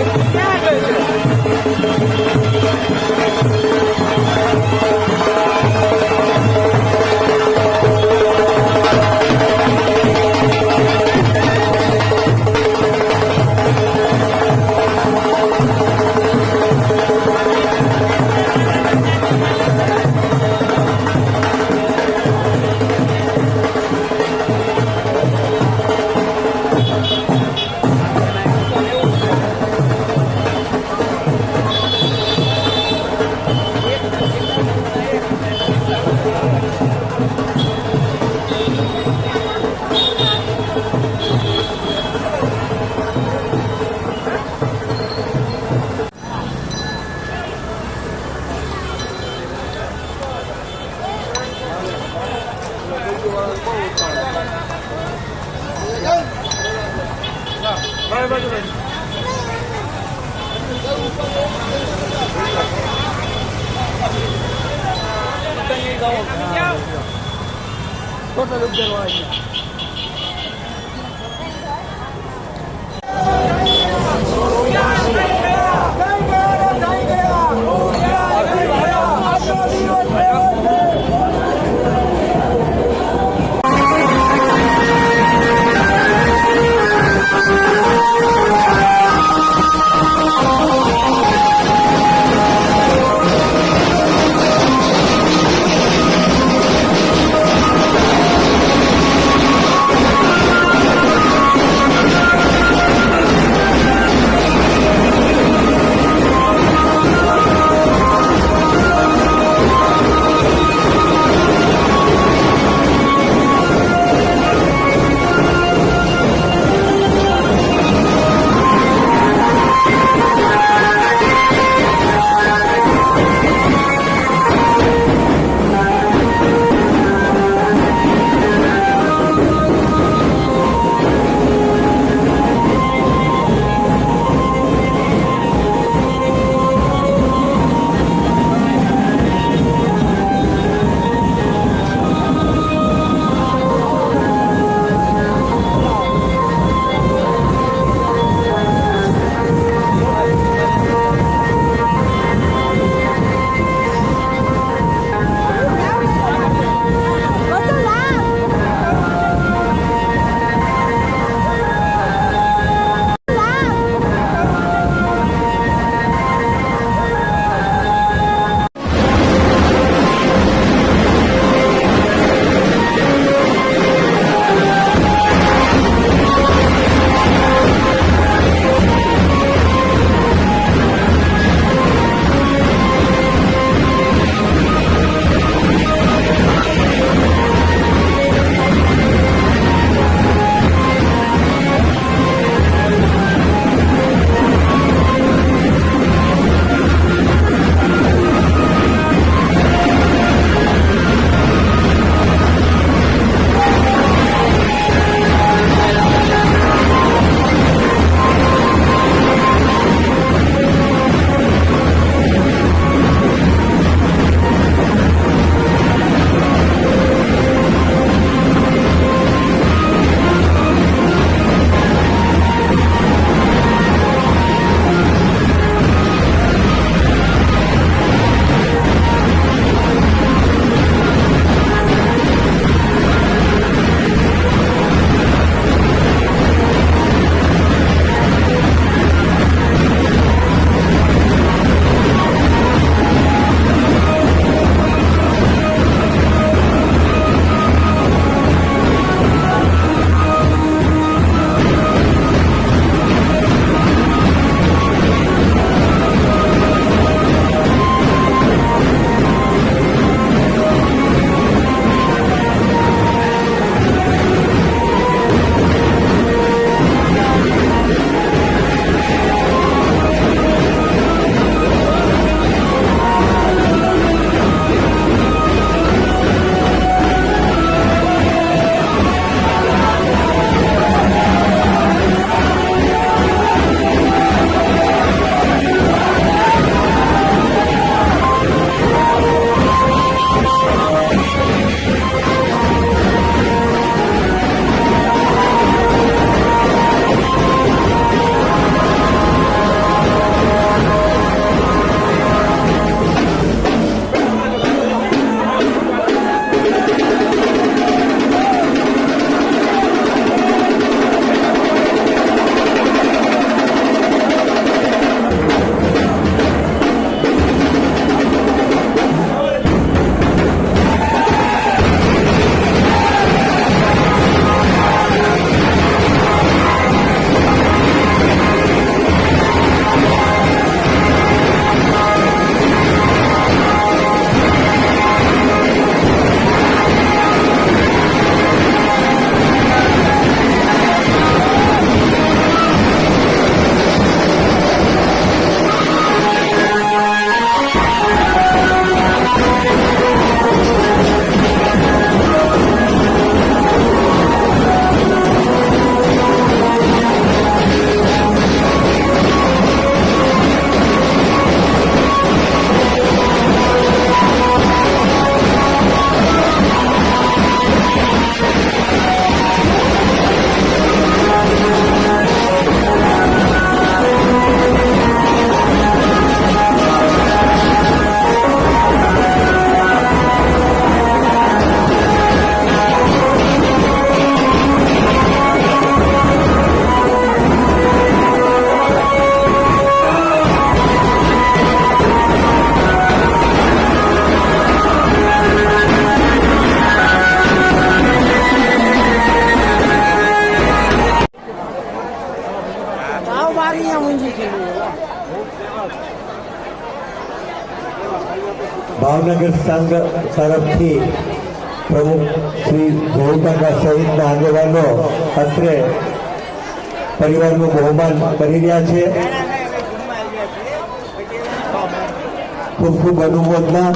Yeah. Надо выбирать. વાગ્યા ભાવનગર સંઘ તરફથી પ્રમુખ શ્રી જયકાકા સહિતના આગેવાનો અત્રે પરિવારનું બહુમાન કરી રહ્યા છે ખૂબ ખૂબ અનુમોદના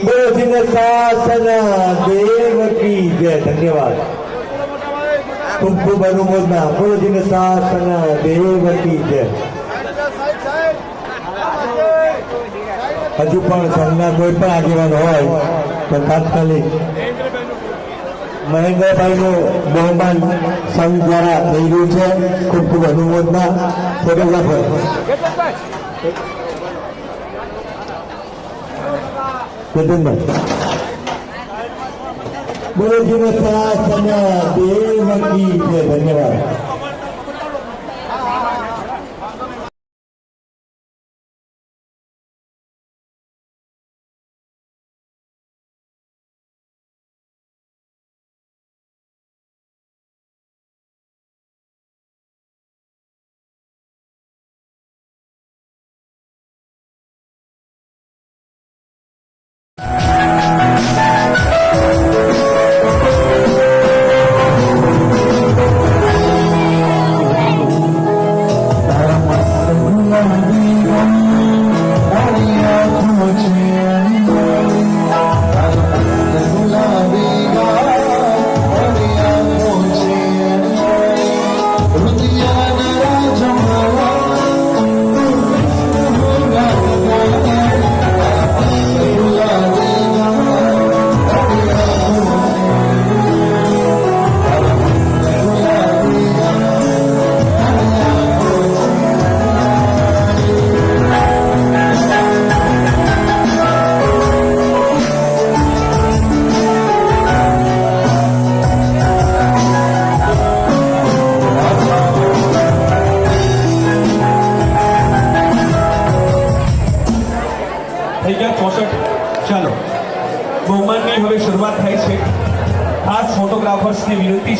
બોલો સિંહ શાસન દેવ કી જય ધન્યવાદ ખૂબ ખૂબ અનુમોદના બોલો સિંહ અને દેવ કી જય. હજુ પણ સંઘના કોઈ પણ આગેવાન હોય તો તાત્કાલિક મહેન્દ્રભાઈનું બહુમાન સંઘ દ્વારા થઈ રહ્યું છે ખૂબ ખૂબ અનુમોદના ફોટોગ્રાફર કેતનભાઈ. गुरुजीने त्रास धन्यवाद। देव की धन्यवाद।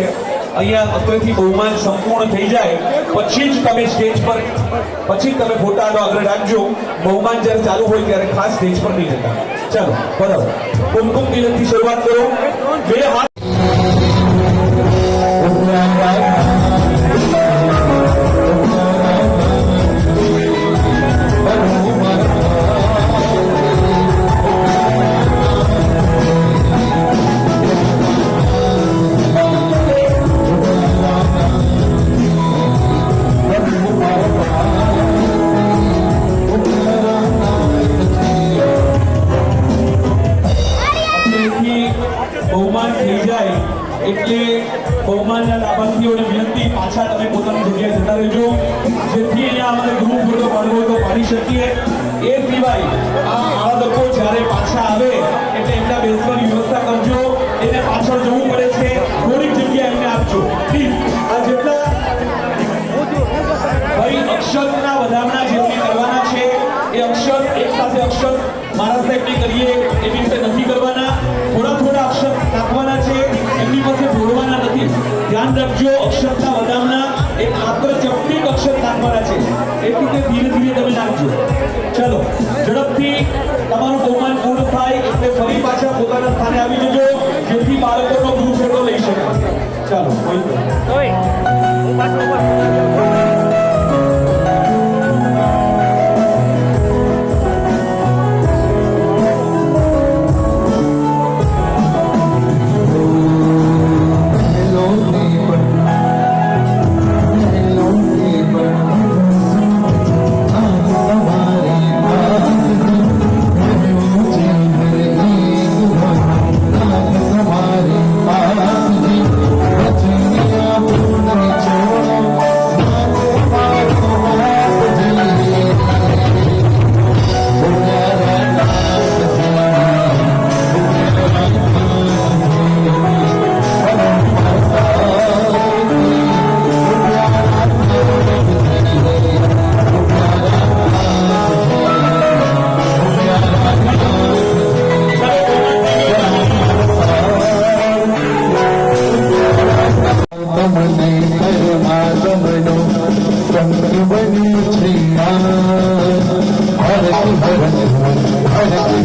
છે. અહીંયા અત્રેથી બહુમાન સંપૂર્ણ થઈ જાય. પછી જ તમે સ્ટેજ પર, પછી તમે ફોટાનો આગ્રહ રાખજો. બહુમાન જ્યારે ચાલુ હોય ત્યારે ખાસ સ્ટેજ પર નહીં જતા. ચાલો, બરાબર. કુમકુમ તિલકથી શરૂઆત કરો. બે હાથ થઈ જાય એટલે બહુમાનના લાભાર્થીઓને વિનંતી, પાછા તમે પોતાની જગ્યાએ જતા રહેજો. જેથી અહીંયા અમારે ગ્રુપ ફોટો પાડવો તો પાડી શકીએ. એ સિવાય આ બાળકો જ્યારે પાછા આવે, એટલે એમના બેસવાની વ્યવસ્થા કરજો. એને પાછળ જવું પડે છે. થોડીક જગ્યા એમને આપજો. પ્લીઝ આ જેટલા ભાઈ અક્ષરના રાખજો અક્ષરતા વધારના એ માત્ર ચપટી અક્ષર નાખવાના છે. એ રીતે ધીરે ધીરે તમે નાખજો. ચલો, ઝડપથી તમારું બહુમાન પૂર્ણ થાય, એટલે ફરી પાછા પોતાના સ્થાને આવી જજો, જેથી બાળકોનો ફોટો લઈ શકે ચાલો, કોઈ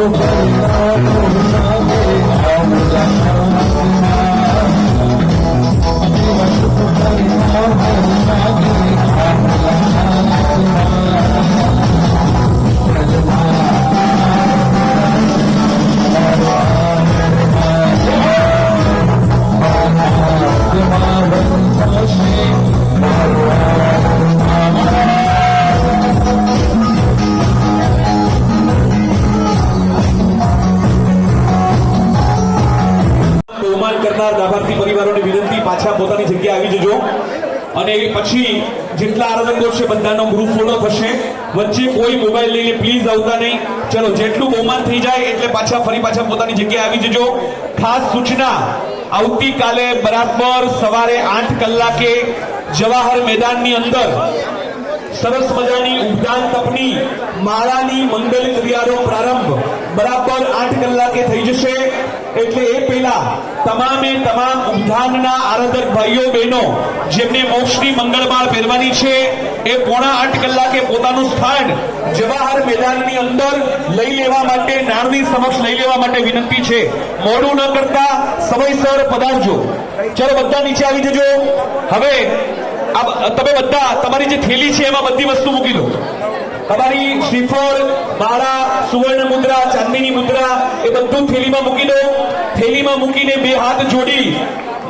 Oh, આવતા નહીં. ચલો, જેટલું બહુમાન થઈ જાય એટલે પાછા ફરી પાછા પોતાની જગ્યાએ આવી જજો. ખાસ સૂચના, આવતીકાલે બરાબર સવારે આઠ કલાકે જવાહર મેદાનની અંદર સરસ મજાની ઉદ્યાન તપની માળાની મંગલ ક્રિયાનો પ્રારંભ બરાબર આઠ કલાકે થઈ જશે. એટલે એ પહેલા તમામે તમામ ઉદ્યાનના આરાધક ભાઈઓ, બહેનો, જેમને મોક્ષની મંગળમાળ પહેરવાની છે, એ પોણા આઠ કલાકે પોતાનું સ્થાન જવાહર મેદાનની અંદર લઈ લેવા માટે નારણી સમક્ષ લઈ લેવા માટે વિનંતી છે. મોડું ન કરતા સમયસર પધારજો. ચલો બધા નીચે આવી જજો. હવે તમે બધા, તમારી જે થેલી છે, એમાં બધી વસ્તુ મૂકી દો. તમારી શ્રીફળ માળા સુવર્ણ મુદ્રા, ચાંદીની મુદ્રા, એ બધું થેલીમાં મૂકી દો. થેલીમાં મૂકીને બે હાથ જોડી.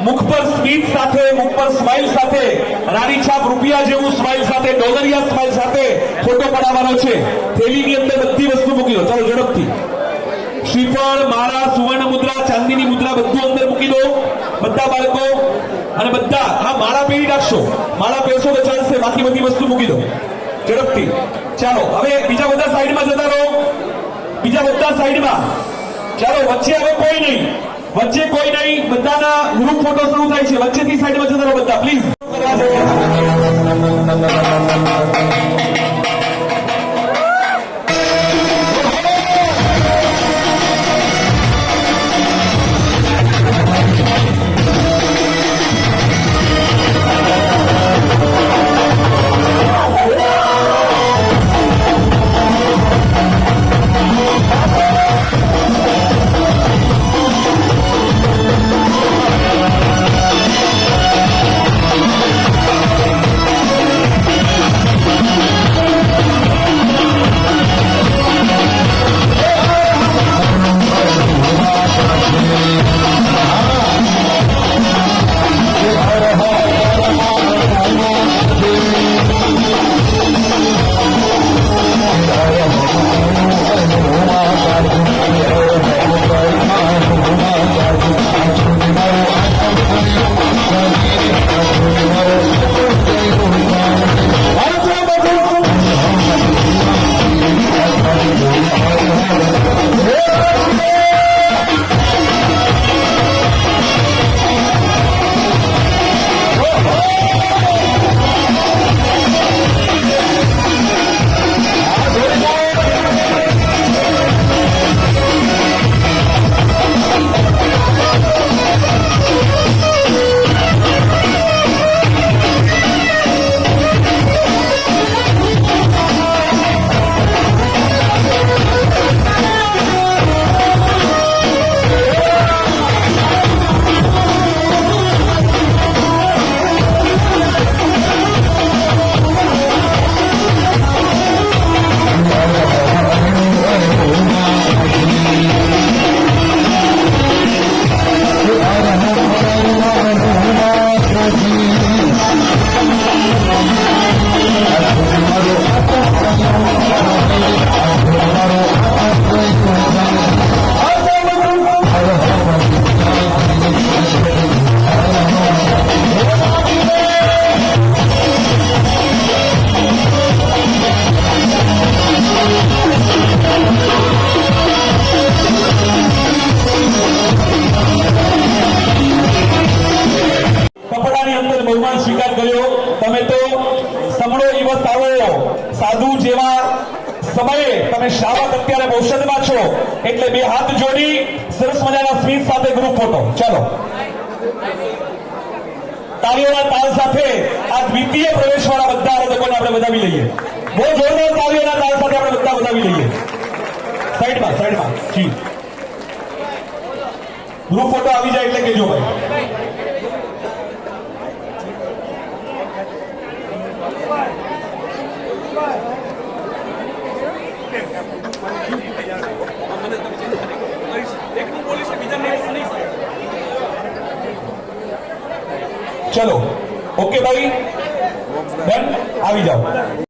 મુખ પર સ્મિત સાથે, મુખ પર સ્માઇલ સાથે, રાણી છાપ રૂપિયા જેવું સ્માઇલ સાથે, ડોલરિયા સ્માઇલ સાથે ફોટો પડાવવાનો છે. થેલીની અંદર બધી વસ્તુ મૂકી દો. ચાલો ઝડપથી. શ્રીફળ માળા સુવર્ણ મુદ્રા, ચાંદીની મુદ્રા બધું અંદર મૂકી દો. બધા બાળકો અને બધા, હા, માળા પહેરી રાખશો માળા પહેરશો તો ચાલશે. બાકી બધી વસ્તુ મૂકી દો. ઝડપથી. ચાલો, હવે બીજા બધા સાઈડમાં જતા રહો. બીજા બધા સાઈડમાં. ચાલો, વચ્ચે હવે કોઈ નહીં. વચ્ચે કોઈ નહીં. બધાના ગ્રુપ ફોટો શરૂ થાય છે. વચ્ચેથી સાઈડમાં જતા રહો બધા પ્લીઝ સરસ મજાના સ્મિત સાથે ગ્રુપ ફોટો ચાલો. તાળીઓના તાલ સાથે આ દ્વિતીય પ્રવેશવાળા બધા આરોધકોને આપણે વધાવી લઈએ. બહુ જોરદાર તાળીઓના તાલ સાથે આપણે બધા વધાવી લઈએ. સાઈડમાં સાઈડમાં. જી. ગ્રુપ ફોટો આવી જાય એટલે કેજો ભાઈ. ચલો. ઓકે ભાઈ? ડન? આવી જાઓ.